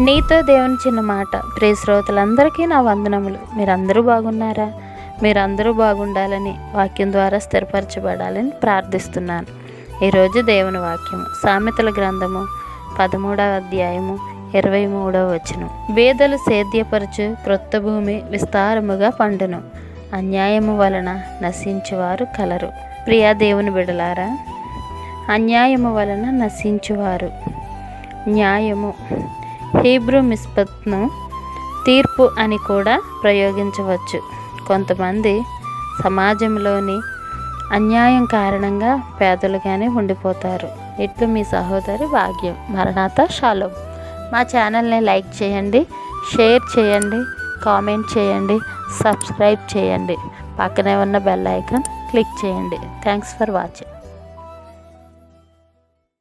నీతో దేవుని చిన్న మాట. ప్రియ శ్రోతలందరికీ నా వందనములు. మీరందరూ బాగున్నారా? మీరందరూ బాగుండాలని వాక్యం ద్వారా స్థిరపరచబడాలని ప్రార్థిస్తున్నాను. ఈరోజు దేవుని వాక్యము. సామెతల గ్రంథము పదమూడవ అధ్యాయము ఇరవై మూడవ వచనం. వేదలు సేద్యపరచు క్రొత్త భూమి విస్తారముగా పండును. అన్యాయము వలన నశించువారు కలరు. ప్రియా దేవుని బిడలారా అన్యాయము వలన నశించువారు. న్యాయము హీబ్రూ మిస్పత్ను తీర్పు అని కూడా ప్రయోగించవచ్చు. కొంతమంది సమాజంలోని అన్యాయం కారణంగా పేదలుగానే ఉండిపోతారు. ఇట్లు మీ సహోదరి భాగ్యం. మరణాత షాలో. మా ఛానల్ని లైక్ చేయండి షేర్ చేయండి కామెంట్ చేయండి సబ్స్క్రైబ్ చేయండి. పక్కనే ఉన్న బెల్ ఐకాన్ క్లిక్ చేయండి. Thanks for watching.